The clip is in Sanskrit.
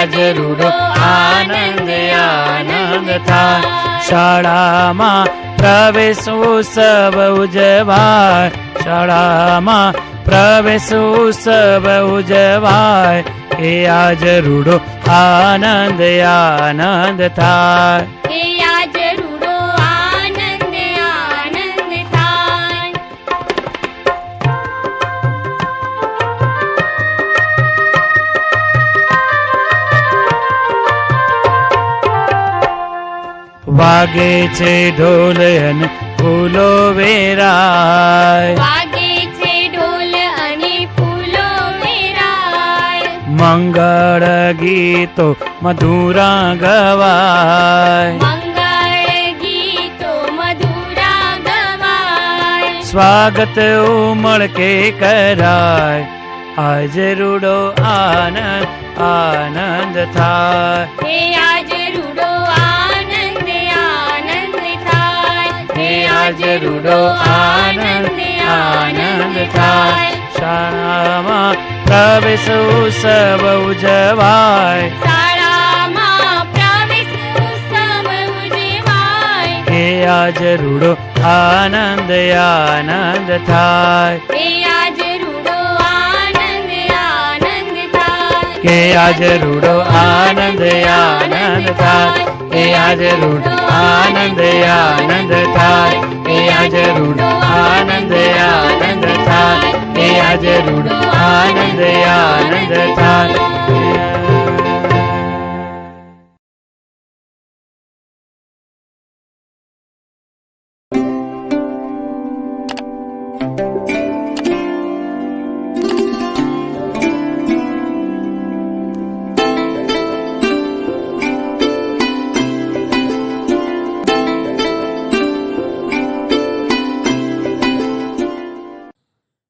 આજ રૂડો આનંદ આનંદ થાય શાળામાં પ્રવેશ ઉત્સવ ઉજવાય શાળામાં પ્રવેશ ઉત્સવ ઉજવાય એ આજ રૂડો આનંદ આનંદ થાય વાગે છે ઢોલ અને ફૂલો વેરાય વાગે છે ઢોલ અને ફૂલો વેરાય મંગળ ગીતો મધુરા ગવાય મંગળ ગીતો મધુરા ગવાય સ્વાગત ઉમળકે કરાય આજ રૂડો આનંદ આનંદ થાય जडो आनन्द आनन्द आनन्दवाय के आजरु आनन्दनन्दे आजरु आनन्द थाय के आनन्द थाय जनन्दयानन्दे हाजरु आनन्दयानन्द